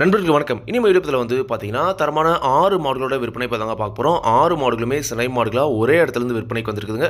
நண்பர்களுக்கு வணக்கம். இனி விருப்பத்தில் வந்து பார்த்தீங்கன்னா தரமான ஆறு மாடுகளோட விற்பனை இப்போ தாங்க பார்க்க போகிறோம் ஆறு மாடுகளுமே சினை மாடுகளாக ஒரே இடத்துலேருந்து விற்பனைக்கு வந்திருக்குதுங்க.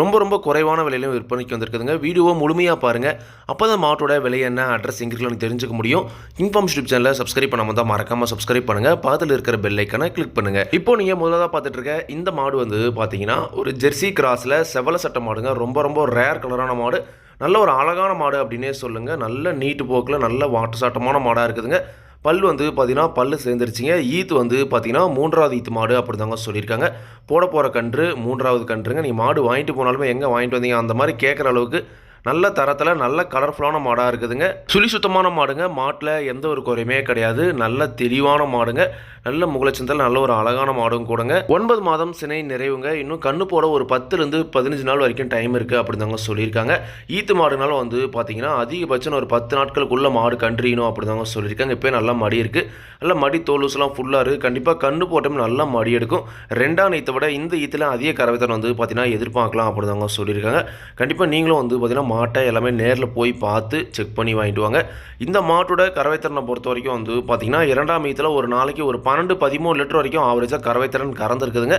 ரொம்ப ரொம்ப குறைவான விலையிலும் விற்பனைக்கு வந்திருக்குதுங்க. வீடியோவை முழுமையாக பாருங்கள் அப்போ தான் மாட்டோட விலை என்ன அட்ரஸ் எங்கே இருக்குன்னு தெரிஞ்சுக்க முடியும். இன்ஃபார்ம் யூடியூப் சேனலில் சப்ஸ்கிரைப் பண்ணாமல் தான் மறக்காமல் சப்ஸ்கிரைப் பண்ணுங்கள் பக்கத்தில் இருக்கிற பெல் ஐக்கனை கிளிக் பண்ணுங்கள் இப்போ நீங்கள் முதலாக பார்த்துட்டு இருக்க இந்த மாடு வந்து பார்த்தீங்கன்னா ஒரு ஜெர்சி கிராஸில் செவல சட்ட மாடுங்க. ரொம்ப ரொம்ப ரேர் கலரான மாடு. நல்ல ஒரு அழகான மாடு அப்படின்னே சொல்லுங்கள் நல்ல நீட்டு போக்கில் நல்ல வாட்டு சாட்டமான மாடாக இருக்குதுங்க. பல் வந்து பார்த்தீங்கன்னா பல் சேர்ந்துருச்சிங்க. ஈத்து வந்து பார்த்தீங்கன்னா மூன்றாவது ஈத்து மாடு அப்படி தாங்க சொல்லியிருக்காங்க. போட போகிற கன்று மூன்றாவது கன்றுங்க. நீ மாடு வாங்கிட்டு போனாலுமே எங்கே வாங்கிட்டு வந்தீங்க? அந்த மாதிரி கேட்குற அளவுக்கு நல்ல தரத்தில் நல்ல கலர்ஃபுல்லான மாடாக இருக்குதுங்க. சுழி சுத்தமான மாடுங்க. மாட்டில் எந்த ஒரு குறையுமே கிடையாது. நல்ல தெளிவான மாடுங்க. நல்ல முகலச்சந்தல் நல்ல ஒரு அழகான மாடும் கூடங்க. ஒன்பது மாதம் சினை நிறைவுங்க. இன்னும் கண்ணு போட ஒரு பத்துலேருந்து பதினஞ்சு நாள் வரைக்கும் டைம் இருக்குது அப்படின்னு சொல்லியிருக்காங்க. ஈத்து மாடுனால வந்து பார்த்தீங்கன்னா அதிகபட்சம் ஒரு பத்து நாட்களுக்குள்ள மாடு கன்றியணும் அப்படிதாங்க சொல்லியிருக்காங்க. இப்போ நல்லா மடி இருக்குது நல்லா மடி தோலுஸ்லாம் ஃபுல்லாக இருக்குது கண்டிப்பாக கண்ணு போட்டோம் நல்லா மடி எடுக்கும். ரெண்டாம் நீத்தை விட இந்த ஈத்தில் அதிக கரவைத்தன் வந்து பார்த்தீங்கன்னா எதிர்பார்க்கலாம் அப்படிதாங்க சொல்லியிருக்காங்க. கண்டிப்பாக நீங்களும் வந்து பார்த்தீங்கன்னா மாட்டை எல்லாமே நேரில் போய் பார்த்து செக் பண்ணி வாங்கிட்டு வாங்க. இந்த மாட்டோட கறவைத்திறனை பொறுத்த வரைக்கும் வந்து பார்த்திங்கன்னா இரண்டாம் ஈத்தில் ஒரு நாளைக்கு ஒரு பன்னெண்டு பதிமூணு லிட்டர் வரைக்கும் ஆவரேஜாக கறவைத்திறன் கறந்துருக்குதுங்க.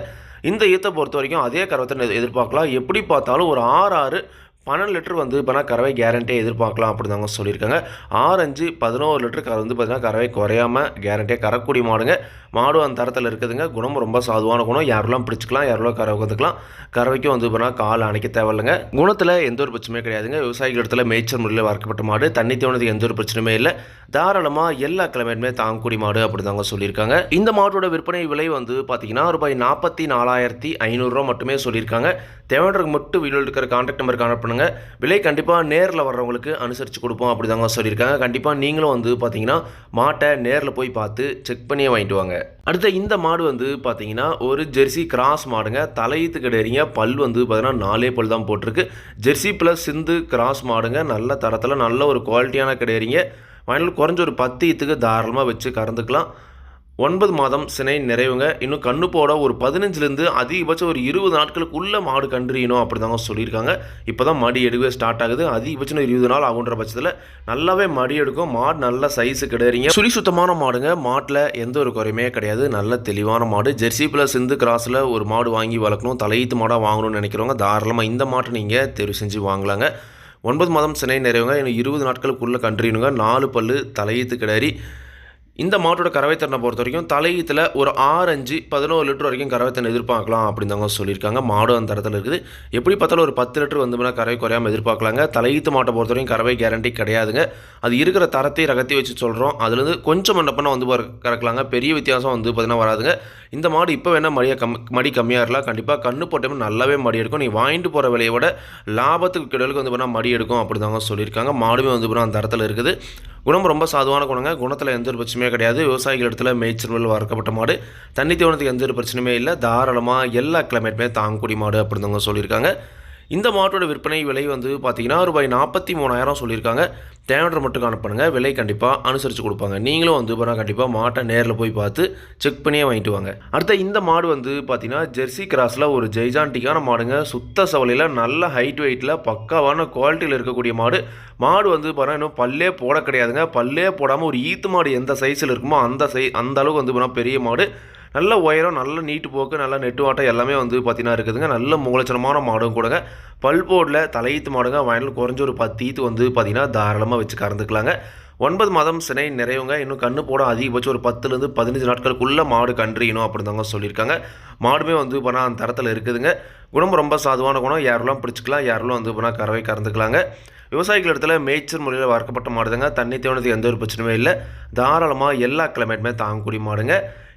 இந்த ஈத்தை பொறுத்த வரைக்கும் அதே கறவைத்திறன் எதிர்பார்க்கலாம். எப்படி பார்த்தாலும் ஒரு ஆறு ஆறு பன்னெண்டு லிட்டர் வந்து இப்போ கறவை கேரண்டியாக எதிர்பார்க்கலாம் அப்படின்னு தாங்க சொல்லியிருக்காங்க. ஆரஞ்சு பதினோரு லிட்டர் கற வந்து பார்த்தீங்கன்னா கறவை குறையாம கேரண்டியாக கறக்கூடிய மாடுங்க. மாடு அந்த தரத்தில் இருக்குதுங்க. குணம் ரொம்ப சாதுவான குணம். யாரெல்லாம் பிடிச்சிக்கலாம் யாரெல்லாம் கறவை கற்றுக்கலாம் கறவைக்கும் வந்து பார்த்தீங்கன்னா கால் அணைக்க தேவையில்லைங்க. குணத்தில் எந்த ஒரு பிரச்சனையும் கிடையாதுங்க. விவசாயிகள் இடத்துல மேய்ச்சல் முறையில் வளர்க்கப்பட்ட மாடு. தண்ணி தேவனதுக்கு எந்த ஒரு பிரச்சனையுமே இல்லை. தாராளமாக எல்லா கிழமையுமே தாங்கக்கூடிய மாடு அப்படின்னு தாங்க சொல்லியிருக்காங்க. இந்த மாட்டோட விற்பனை விலை வந்து பார்த்தீங்கன்னா ரூபாய் நாற்பத்தி நாலாயிரத்தி ஐநூறுரூவா மட்டுமே சொல்லியிருக்காங்க. தேவையானவருக்கு மட்டும் வீடியோவில் இருக்கிற காண்டாக்ட் நம்பருக்கு கான்டாக்ட் பண்ணுங்கள் விலை கண்டிப்பாக நேரில் வர்றவங்களுக்கு அனுசரித்து கொடுப்போம் அப்படி தாங்க சொல்லியிருக்காங்க. கண்டிப்பாக நீங்களும் வந்து பார்த்தீங்கன்னா மாட்டை நேரில் போய் பார்த்து செக் பண்ணியே வாங்கிட்டு வாங்க. அடுத்த இந்த மாடு வந்து பார்த்தீங்கன்னா ஒரு ஜெர்சி கிராஸ் மாடுங்க. தலையீத்து கிடையாதுங்க பல் வந்து பார்த்தீங்கன்னா நாலே பல் தான் போட்டிருக்கு. ஜெர்சி ப்ளஸ் சிந்து கிராஸ் மாடுங்க. நல்ல தரத்தில் நல்ல ஒரு குவாலிட்டியான கிடையாதுங்க ஃபைனல் குறைஞ்ச ஒரு பத்து இத்துக்கு தாராளமாக வச்சு கறந்துக்கலாம். ஒன்பது மாதம் சினை நிறைவுங்க. இன்னும் கண்ணு போட ஒரு பதினஞ்சுலேருந்து அதிகபட்சம் ஒரு இருபது நாட்களுக்குள்ளே மாடு கன்றியணும் அப்படி தாங்க சொல்லியிருக்காங்க. இப்போ தான் மடி எடுக்கவே ஸ்டார்ட் ஆகுது. அதிகபட்சம் ஒரு இருபது நாள் ஆகுன்ற பட்சத்தில் நல்லாவே மடி எடுக்கும். மாடு நல்ல சைஸு கிடையாதுங்க சுழி சுத்தமான மாடுங்க. மாட்டில் எந்த ஒரு குறையுமே கிடையாது. நல்ல தெளிவான மாடு. ஜெர்சி ப்ளஸ் சிந்து கிராஸில் ஒரு மாடு வாங்கி வளர்க்கணும். தலையீத்து மாடாக வாங்கணும்னு நினைக்கிறவங்க தாராளமாக இந்த மாட்டை நீங்கள் தேர்வு செஞ்சு வாங்கலாங்க. ஒன்பது மாதம் சினை நிறைவுங்க. இன்னும் இருபது நாட்களுக்குள்ளே கன்றினுங்க நாலு பல்லு தலையீத்து கிடாரி இந்த மாட்டோட கறவைத்திறனை பொறுத்த வரைக்கும் தலையீத்தில் ஒரு ஆறஞ்சு பதினோரு லிட்டர் வரைக்கும் கறவைத்திறன் எதிர்பார்க்கலாம் அப்படின்னு தாங்க சொல்லியிருக்காங்க. மாடு அந்த தரத்தில் இருக்குது. எப்படி பார்த்தாலும் ஒரு பத்து லிட்டர் வந்து கறவை குறையாமல் எதிர்பார்க்கலாங்க. தலையீத்து மாட்டை பொறுத்த வரைக்கும் கறவை கேரண்டி கிடையாதுங்க. அது இருக்கிற தரத்தை ரகத்தை வச்சு சொல்கிறோம் அதுலேருந்து கொஞ்சம் மண்டப்பனா வந்து கறக்கலாங்க. பெரிய வித்தியாசம் வந்து பார்த்தீங்கன்னா வராதுங்க. இந்த மாடு இப்போ வேணால் மடியாக கம் மடி கம்மியாக இருக்கலாம். கண்டிப்பாக கண்ணு போட்டோம்னா நல்லாவே மடி எடுக்கும். நீ வாங்கிட்டு போகிற விலையை விட லாபத்துக்கு கிடலுக்கு வந்து பண்ணால் மடி எடுக்கும் அப்படி தாங்க சொல்லியிருக்காங்க. மாடுமே வந்து பார்த்தா அந்த தரத்தில் இருக்குது. குணம் ரொம்ப சாதுவான குணங்க. குணத்தில் எந்த ஒரு பிரச்சனையும் கிடையாது. விவசாயிகள் இடத்துல மேய்ச்சல் மேல் வளர்க்கப்பட்ட மாடு. தண்ணி தீவனத்துக்கு எந்த ஒரு பிரச்சனையுமே இல்லை. தாராளமாக எல்லா கிளைமேட்டுமே தாங்கக்கூடிய மாடு அப்படிங்க சொல்லியிருக்காங்க. இந்த மாட்டோட விற்பனை விலை வந்து பார்த்தீங்கன்னா ரூபாய் நாற்பத்தி மூணாயிரம் சொல்லியிருக்காங்க. தேவையான மட்டும் அனுப்பணுங்க விலை கண்டிப்பாக அனுசரித்து கொடுப்பாங்க. நீங்களும் வந்து இப்போ கண்டிப்பாக மாட்டை நேரில் போய் பார்த்து செக் பண்ணியே வாங்கிட்டு வாங்க. அடுத்த இந்த மாடு வந்து பார்த்தீங்கன்னா ஜெர்சி கிராஸில் ஒரு ஜெய்ஜான்டிக்கான மாடுங்க. சுத்த சவலையில் நல்ல ஹைட் வெயிட்டில் பக்காவான குவாலிட்டியில் இருக்கக்கூடிய மாடு. மாடு வந்து பாருங்கள் இன்னும் பல்லே போட கிடையாதுங்க. பல்லே போடாமல் ஒரு ஈத்து மாடு எந்த சைஸில் இருக்குமோ அந்த சை அந்த அளவுக்கு வந்து பார்த்தா பெரிய மாடு. நல்ல உயரம் நல்ல நீட்டு போக்கு நல்ல நெட்டு வாட்டம் எல்லாமே வந்து பார்த்தீங்கன்னா இருக்குதுங்க. நல்ல மூலச்சனமான மாடும் கூடங்க. பல் போர்டில் தலையீத்து மாடுங்க. வயலில் குறைஞ்ச ஒரு பத்து ஈத்து வந்து பார்த்திங்கன்னா தாராளமாக வச்சு கறந்துக்கலாங்க. ஒன்பது மாதம் சினை நிறைவுங்க. இன்னும் கண்ணு போட அதிகபட்சம் ஒரு பத்துலேருந்து பதினஞ்சு நாட்களுக்குள்ளே மாடு கன்றியணும் அப்படின்னு தாங்க சொல்லியிருக்காங்க. மாடுமே வந்து பண்ணால் அந்த தரத்தில் இருக்குதுங்க. குணம் ரொம்ப சாதுவான குணம். யாரெல்லாம் பிடிச்சிக்கலாம் யாரெல்லாம் வந்து பண்ணால் கறவை கறந்துக்கலாங்க. விவசாயிகள் இடத்துல மேய்ச்சல் முறையில் வளர்க்கப்பட்ட மாடுதாங்க. தண்ணி தேவனது எந்த ஒரு பிரச்சனையுமே இல்லை. தாராளமாக எல்லா கிளைமேட்டுமே தாங்கக்கூடிய மாடுங்க.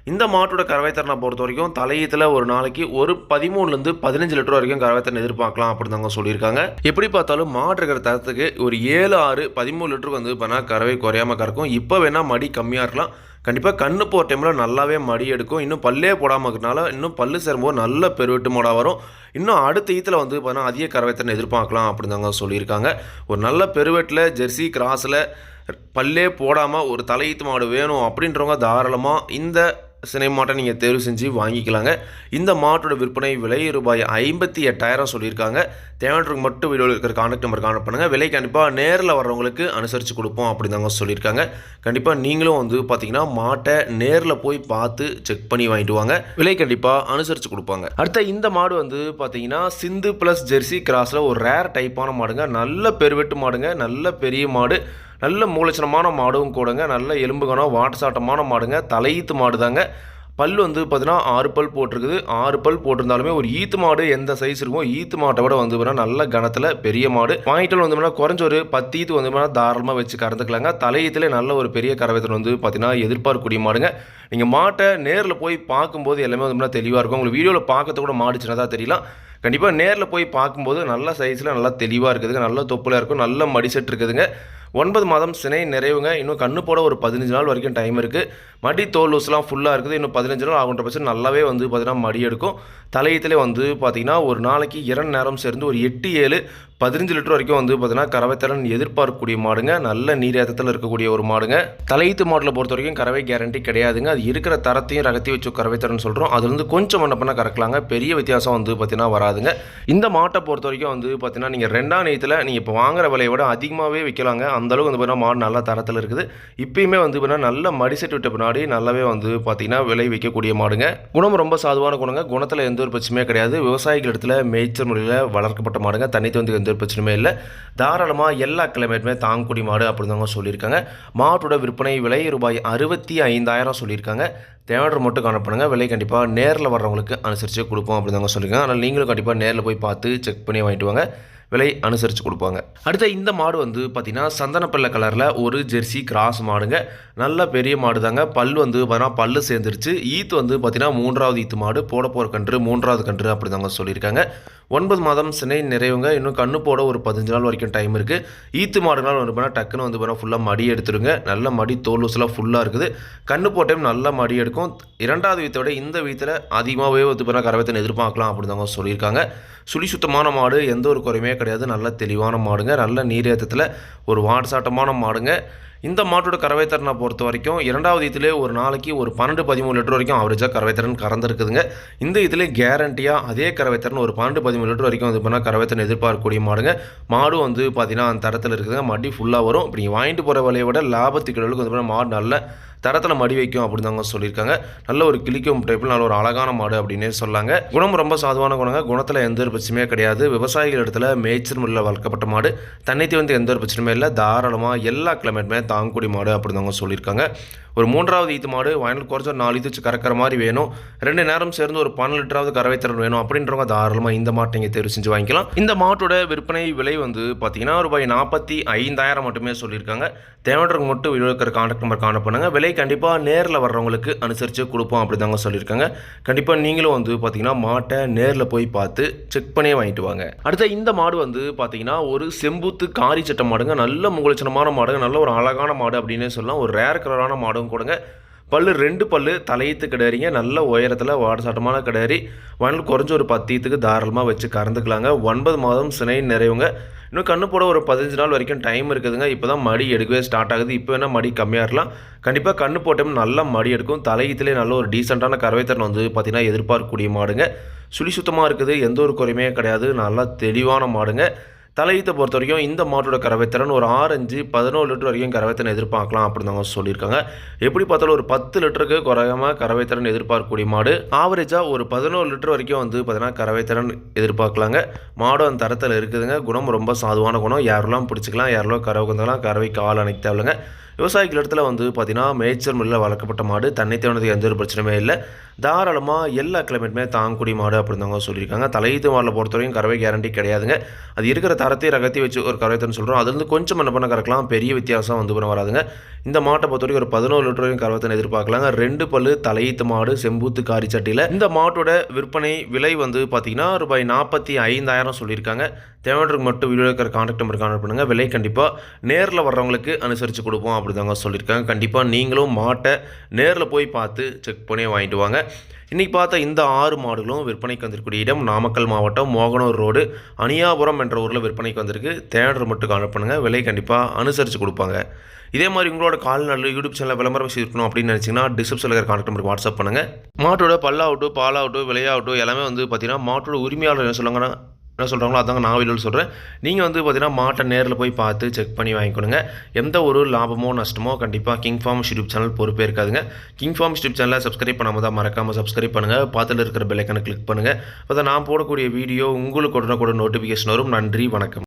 இந்த மாட்டோட கறவைத்திறனை பொறுத்த வரைக்கும் தலையீத்தில் ஒரு நாளைக்கு ஒரு பதிமூணுலேருந்து பதினஞ்சு லிட்டர் வரைக்கும் கறவைத்திறன் எதிர்பார்க்கலாம் அப்படின்னு அவங்க சொல்லியிருக்காங்க. எப்படி பார்த்தாலும் மாடு இருக்கிற தரத்துக்கு ஒரு ஏழு ஆறு பதிமூணு லிட்டருக்கு வந்து பண்ணால் கறவை குறையாமல் கறக்கும். இப்போ வேணால் மடி கம்மியாக இருக்கலாம். கண்டிப்பாக கண்ணு போகிற டைமில் நல்லாவே மடி எடுக்கும். இன்னும் பல்லே போடாமல் இருக்கிறனால இன்னும் பல்லு சேரும்போது நல்ல பெருவெட்டு மாடாக வரும். இன்னும் அடுத்த ஈத்தில் வந்து பார்த்தீங்கன்னா அதிக கறவைத்திறன் எதிர்பார்க்கலாம் அப்படின்னு தாங்க சொல்லியிருக்காங்க. ஒரு நல்ல பெருவெட்டில் ஜெர்சி கிராஸில் பல்லே போடாமல் ஒரு தலையீத்து மாடு வேணும் அப்படின்றவங்க தாராளமாக இந்த சினை மாட்டை நீங்கள் தேர்வு செஞ்சு வாங்கிக்கலாங்க. இந்த மாட்டோட விற்பனை விலை ரூபாய் ஐம்பத்தி எட்டாயிரம் சொல்லியிருக்காங்க. தேவையானவங்க மட்டும் வீடியோவில் இருக்கிற கான்டாக்ட் நம்பர் கான்டாக்ட் பண்ணுங்கள் விலை கண்டிப்பாக நேரில் வர்றவங்களுக்கு அனுசரித்து கொடுப்போம் அப்படின்னு தாங்க சொல்லியிருக்காங்க. கண்டிப்பாக நீங்களும் வந்து பார்த்தீங்கன்னா மாட்டை நேரில் போய் பார்த்து செக் பண்ணி வாங்கிட்டு வாங்க. விலை கண்டிப்பாக அனுசரித்து கொடுப்பாங்க. அடுத்த இந்த மாடு வந்து பார்த்தீங்கன்னா சிந்து ப்ளஸ் ஜெர்சி கிராஸில் ஒரு ரேர் டைப்பான மாடுங்க. நல்ல பெருவெட்டு மாடுங்க. நல்ல பெரிய மாடு. நல்ல மூலச்சனமான மாடும் கூடங்க. நல்ல எலும்புகணம் வாட்டசாட்டமான மாடுங்க. தலையீத்து மாடுதாங்க. பல் வந்து பார்த்தீங்கன்னா ஆறு பல் போட்டிருக்குது. ஆறு பல் போட்டிருந்தாலுமே ஒரு ஈத்து மாடு எந்த சைஸ் இருக்கும் ஈத்து மாட்டை விட வந்து பார்த்தீங்கன்னா நல்ல கணத்தில் பெரிய மாடு. வாங்கிட்டு வந்து குறைஞ்ச ஒரு பத்து ஈத்து வந்து தாராளமாக வச்சு கறந்துக்கலாங்க. தலையீத்துல நல்ல ஒரு பெரிய கறவைத்தல் வந்து பார்த்தீங்கன்னா எதிர்பார்க்கக்கூடிய மாடுங்க. நீங்கள் மாட்டை நேரில் போய் பார்க்கும்போது எல்லாமே வந்து தெளிவாக இருக்கும். உங்களுக்கு வீடியோவில் பார்க்கறது கூட மாடு சின்னதாக தெரியலாம். கண்டிப்பாக நேரில் போய் பார்க்கும்போது நல்ல சைஸில் நல்லா தெளிவாக இருக்குதுங்க. நல்ல தொப்பில் இருக்கும். நல்ல மடிசெட் இருக்குதுங்க. ஒன்பது மாதம் சினை நிறைவுங்க. இன்னும் கண்ணு போட ஒரு பதினஞ்சு நாள் வரைக்கும் டைம் இருக்குது மடி தோல் லூஸ்லாம் ஃபுல்லாக இருக்குது. இன்னும் பதினஞ்சு நாள் ஆகுன்ற பட்சம் நல்லாவே வந்து பார்த்தீங்கன்னா மடி எடுக்கும். தலையத்திலே வந்து பார்த்திங்கன்னா ஒரு நாளைக்கு இரண்டு நேரம் சேர்ந்து ஒரு எட்டு ஏழு பதினஞ்சு லிட்டர் வரைக்கும் வந்து பார்த்தீங்கன்னா கறவைத்திறன் எதிர்பார்க்கக்கூடிய மாடுங்க. நல்ல நீரேத்தத்தில் இருக்கக்கூடிய ஒரு மாடுங்க. தலையீத்து மாடலை பொறுத்த வரைக்கும் கறவை கேரண்டி கிடையாதுங்க. அது இருக்கிற தரத்தையும் ரகத்தையும் வச்சு கறவைத்திறன் சொல்கிறோம் அது வந்து கொஞ்சம் மண்ண பண்ண கறக்கலாங்க. பெரிய வித்தியாசம் வந்து பார்த்தீங்கன்னா வராதுங்க. இந்த மாட்டை பொறுத்த வரைக்கும் வந்து பார்த்தீங்கன்னா நீங்கள் ரெண்டாம் நேயத்தில் நீங்கள் இப்போ வாங்குற விலையை விட அதிகமாகவே விற்கலாங்க அந்தளவுக்கு வந்து பார்த்தீங்கன்னா மாடு நல்ல தரத்தில் இருக்குது. இப்பயுமே வந்து பார்த்தீங்கன்னா நல்ல மடிசெட் விட்ட பின்னாடி நல்லாவே வந்து பார்த்தீங்கன்னா விலை வைக்கக்கூடிய மாடுங்க. குணம் ரொம்ப சாதுவான குணங்க. குணத்தில் எந்த ஒரு பிரச்சனையுமே கிடையாது. விவசாயிகள் இடத்துல மேய்ச்சல் முறையில் வளர்க்கப்பட்ட மாடுங்க. தண்ணி வந்து எந்த ஒரு பிரச்சனையுமே இல்லை. தாராளமாக எல்லா கிளைமேட்டுமே தாங்கக்கூடிய மாடு அப்படின்னு தாங்க சொல்லியிருக்காங்க. மாட்டோட விற்பனை விலை ரூபாய் அறுபத்தி ஐந்தாயிரம் சொல்லியிருக்காங்க. தேவையான மட்டும் காணப்படுங்க விலை கண்டிப்பாக நேரில் வர்றவங்களுக்கு அனுசரித்து கொடுப்போம் அப்படின்னு தாங்க சொல்லியிருக்காங்க. அதனால் நீங்களும் கண்டிப்பாக நேரில் போய் பார்த்து செக் பண்ணி வாங்கிட்டு வாங்க. விலை அனுசரித்து கொடுப்பாங்க. அடுத்த இந்த மாடு வந்து பார்த்திங்கன்னா சந்தனப்பல்ல கலரில் ஒரு ஜெர்சி கிராஸ் மாடுங்க. நல்ல பெரிய மாடு தாங்க பல் வந்து பார்த்தீங்கன்னா பல்லு சேர்ந்துருச்சு. ஈத்து வந்து பார்த்திங்கன்னா மூன்றாவது ஈத்து மாடு போட போகிற கன்று மூன்றாவது கன்று அப்படி தாங்க சொல்லியிருக்காங்க. ஒன்பது மாதம் சினை நிறைவுங்க. இன்னும் கண்ணு போட ஒரு பதினஞ்சு நாள் வரைக்கும் டைம் இருக்குது ஈத்து மாடுனால் வந்து பண்ணால் டக்குன்னு வந்து பண்ணால் ஃபுல்லாக மடி எடுத்துருங்க. நல்ல மடி தோல் ஃபுல்லாக இருக்குது. கண்ணு போட்டையும் நல்ல மடி எடுக்கும். இரண்டாவது வீத்தை விட இந்த வீத்தில் அதிகமாகவே வந்து பண்ணால் கரவத்தனை எதிர்பார்க்கலாம் அப்படின்னு தாங்க சொல்லியிருக்காங்க. சுழி சுத்தமான மாடு. எந்த ஒரு குறையுமே கிடையாது. நல்ல தெளிவான மாடுங்க. நல்ல நீரேற்றத்தில் ஒரு வாட்சாட்டமான மாடுங்க. இந்த மாட்டோட கறவைத்திறனை பொறுத்த வரைக்கும் இரண்டாவது இதிலே ஒரு நாளைக்கு ஒரு பன்னெண்டு பதிமூணு லிட்டர் வரைக்கும் அவரேஜாக கறவைத்திறன் கறந்துருக்குதுங்க. இந்த இதுலேயே கேரண்டியாக அதே கறவைத்திறன் ஒரு பன்னெண்டு பதிமூணு லிட்டர் வரைக்கும் வந்து பண்ணால் கறவைத்திறன் எதிர்பார்க்கக்கூடிய மாடுங்க. மாடும் வந்து பார்த்திங்கன்னா அந்த தரத்தில் இருக்குதுங்க. மடி ஃபுல்லாக வரும். இப்படி வாங்கிட்டு போகிற விலையை விட லாபத்துக்கு அளவுக்கு வந்து பண்ணால் மாடு நல்ல தரத்தில் மடி வைக்கும் அப்படின்னு தாங்க சொல்லியிருக்காங்க. நல்ல ஒரு கிளிக்கும் டைப்பில் நல்ல ஒரு அழகான மாடு அப்படின்னே சொல்லாங்க. குணம் ரொம்ப சாதுவான குணங்க. குணத்தில் எந்த ஒரு பிரச்சனையுமே கிடையாது. விவசாயிகள் இடத்துல மேய்ச்சல் முறையில் வளர்க்கப்பட்ட மாடு. தண்ணித்தி வந்து எந்த ஒரு பிரச்சனையுமே இல்லை. தாராளமாக எல்லா கிளைமேட்டுமே தாங்கக்கூடிய மாடு அப்படின்னு தாங்க சொல்லியிருக்காங்க. ஒரு மூன்றாவது ஈத்து மாடு வயல் குறைஞ்ச ஒரு நாலு ஈத்து வச்சு கறக்கிற மாதிரி வேணும். ரெண்டு நேரம் சேர்ந்து ஒரு பன்னெண்டு லிட்டராவது கறவைத்திறன் வேணும் அப்படின்றவங்க தாராளமாக இந்த மாட்டை நீங்கள் தேர்வு செஞ்சு வாங்கிக்கலாம். இந்த மாட்டோட விற்பனை விலை வந்து பார்த்தீங்கன்னா ரூபாய் நாற்பத்தி ஐந்தாயிரம் மட்டுமே சொல்லியிருக்காங்க. தேவைன்றவங்க மட்டும் வீடியோ இருக்கிற கான்டாக்ட் நம்பர் காண பண்ணுங்கள் விலை கண்டிப்பாக நேரில் வர்றவங்களுக்கு அனுசரித்து கொடுப்போம் அப்படி தாங்க சொல்லியிருக்காங்க. கண்டிப்பாக நீங்களும் வந்து பார்த்தீங்கன்னா மாட்டை நேரில் போய் பார்த்து செக் பண்ணியே வாங்கிட்டு வாங்க. அடுத்த இந்த மாடு வந்து பார்த்தீங்கன்னா ஒரு செம்பூத்து காரி சட்ட மாடுங்க. நல்ல முகலட்சணமான மாடுங்க. நல்ல ஒரு அழகான மாடு அப்படின்னே சொல்லலாம். ஒரு ரேர் கலரான மாடும் கொடுங்க. பல்லு ரெண்டு பல்லு தலையீத்து கிடாரிங்க நல்ல உயரத்தில் வாடசாட்டமான கிடாரி வயல் குறைஞ்ச ஒரு பத்தியத்துக்கு தாராளமாக வச்சு கறந்துக்கலாங்க. ஒன்பது மாதம் சினை நிறைவுங்க. இன்னும் கண்ணு போட ஒரு பதினஞ்சு நாள் வரைக்கும் டைம் இருக்குதுங்க. இப்போ தான் மடி எடுக்கவே ஸ்டார்ட் ஆகுது. இப்போ வேணால் மடி கம்மியாக இருக்கலாம். கண்டிப்பாக கண்ணு போட்டோம் நல்லா மடி எடுக்கும். தலையீத்துலேயே நல்ல ஒரு டீசெண்டான கறவைத்திறன் வந்து பார்த்திங்கன்னா எதிர்பார்க்கக்கூடிய மாடுங்க. சுழி சுத்தமாக இருக்குது. எந்த ஒரு குறையுமே கிடையாது. நல்லா தெளிவான மாடுங்க. தலையீத்தை பொறுத்த வரைக்கும் இந்த மாட்டோட கறவைத்திறன் ஒரு ஆரஞ்சு பதினோரு லிட்டர் வரைக்கும் கறவைத்திறன் எதிர்பார்க்கலாம் அப்படின்னு அவங்க சொல்லியிருக்காங்க. எப்படி பார்த்தாலும் ஒரு பத்து லிட்டருக்கு குறையாமல் கறவைத்திறன் எதிர்பார்க்கக்கூடிய மாடு. ஆவரேஜாக ஒரு பதினோரு லிட்டர் வரைக்கும் வந்து பார்த்தீங்கன்னா கறவைத்திறன் எதிர்பார்க்கலாங்க. மாடு அந்த தரத்தில் இருக்குதுங்க. குணம் ரொம்ப சாதுவான குணம். யாரெல்லாம் பிடிச்சிக்கலாம் யாரெல்லாம் கறவை வந்தாலும் கறவைக்கு கால் அணைக்க தேவையில்லைங்க. விவசாயிகள் இடத்துல வந்து பார்த்தீங்கன்னா மேய்ச்சல் முறையில் வளர்க்கப்பட்ட மாடு தன்னை தேவனது எந்த ஒரு பிரச்சனையுமே இல்லை. தாராளமாக எல்லா கிளைமேட்டுமே தாங்கக்கூடிய மாடு அப்படின்னு சொல்லியிருக்காங்க. தலையீத்து மாடில் பொறுத்தவரைக்கும் கறவை கேரண்டி கிடையாதுங்க. அது இருக்கிற தரத்தை ரகத்தை வச்சு ஒரு கறவைத்தன்னு சொல்கிறோம் அது வந்து கொஞ்சம் என்ன பண்ண கறக்கலாம். பெரிய வித்தியாசம் வந்து பண்ண வராதுங்க. இந்த மாட்டை பொறுத்த வரைக்கும் ஒரு பதினோரு லிட்டர் வரைக்கும் கறவத்தனை எதிர்பார்க்கலாங்க. ரெண்டு பல்லு தலையீத்து மாடு செம்பூத்து காரி சட்டியில். இந்த மாட்டோட விற்பனை விலை வந்து பார்த்தீங்கன்னா ரூபாய் நாற்பத்தி ஐந்தாயிரம் சொல்லியிருக்காங்க. தேவையானவருக்கு மட்டும் வீடியோ இருக்கிற கான்டாக்ட் நம்பர் கான்டாக்ட் பண்ணுங்கள் விலை கண்டிப்பாக நேரில் வர்றவங்களுக்கு அனுசரித்து கொடுப்போம் அப்படி தாங்க சொல்லியிருக்காங்க. கண்டிப்பாக நீங்களும் மாட்டை நேரில் போய் பார்த்து செக் பண்ணி வாங்கிட்டு வாங்க. இன்றைக்கி பார்த்த இந்த ஆறு மாடுகளும் விற்பனைக்கு வந்திருக்கக்கூடிய இடம் நாமக்கல் மாவட்டம் மோகனூர் ரோடு அணியாபுரம் என்ற ஊரில் விற்பனைக்கு வந்திருக்கு. தேடுற மட்டும் கால் பண்ணுங்கள் விலை கண்டிப்பாக அனுசரித்து கொடுப்பாங்க. இதே மாதிரி உங்களோட கால்நடை யூடியூப் சேனலில் விளம்பரம் செய்யணும் அப்படின்னு நினச்சிங்கன்னா டிஸ்கிரிப்ஷனில் இருக்கிற கான்டாக்ட் நம்பருக்கு வாட்ஸ்அப் பண்ணுங்கள் மாட்டோட பல்லாகட்டும் பாலாகட்டும் விலையாகட்டும் எல்லாமே வந்து பார்த்தீங்கன்னா மாட்டோட உரிமையாளர் என்ன சொல்லுங்கன்னா என்ன சொல்கிறாங்களோ அதாங்க நான் வெளியில் சொல்கிறேன் நீங்கள் வந்து பார்த்தீங்கன்னா மாட்டை நேரில் போய் பார்த்து செக் பண்ணி வாங்கிக்கணுங்க. எந்த ஒரு லாபமோ நஷ்டமோ கண்டிப்பாக கிங் ஃபார்ம் யூடியூப் சேனல் பொறுப்பே இருக்காதுங்க. கிங் ஃபார்ம் யூடியூப் சேனலை சப்ஸ்கிரைப் பண்ணாமல் தான் மறக்காமல் சப்ஸ்கிரைப் பண்ணுங்கள் பார்த்துல இருக்கிற பெல்லைக்கனை கிளிக் பண்ணுங்கள் அப்போ நான் போடக்கூடிய வீடியோ உங்களுக்கு உடனே கூட நோட்டிஃபிகேஷன் வரும். நன்றி வணக்கம்.